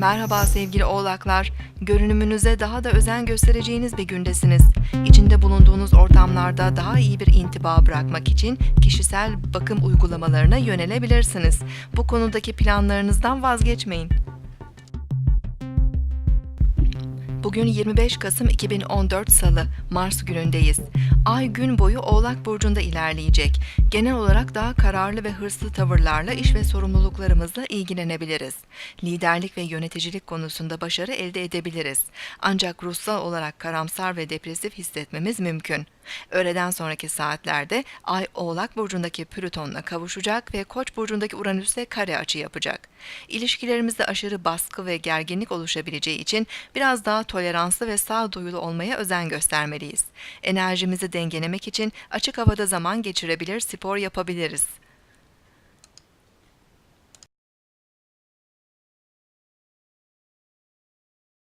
Merhaba sevgili oğlaklar. Görünümünüze daha da özen göstereceğiniz bir gündesiniz. İçinde bulunduğunuz ortamlarda daha iyi bir intiba bırakmak için kişisel bakım uygulamalarına yönelebilirsiniz. Bu konudaki planlarınızdan vazgeçmeyin. Bugün 25 Kasım 2014 Salı, Mars günündeyiz. Ay gün boyu Oğlak Burcu'nda ilerleyecek. Genel olarak daha kararlı ve hırslı tavırlarla iş ve sorumluluklarımızla ilgilenebiliriz. Liderlik ve yöneticilik konusunda başarı elde edebiliriz. Ancak ruhsal olarak karamsar ve depresif hissetmemiz mümkün. Öğleden sonraki saatlerde Ay Oğlak Burcu'ndaki Plüton'la kavuşacak ve Koç Burcu'ndaki Uranüs'le kare açı yapacak. İlişkilerimizde aşırı baskı ve gerginlik oluşabileceği için biraz daha toleranslı ve sağduyulu olmaya özen göstermeliyiz. Enerjimizi dengelemek için açık havada zaman geçirebilir, spor yapabiliriz.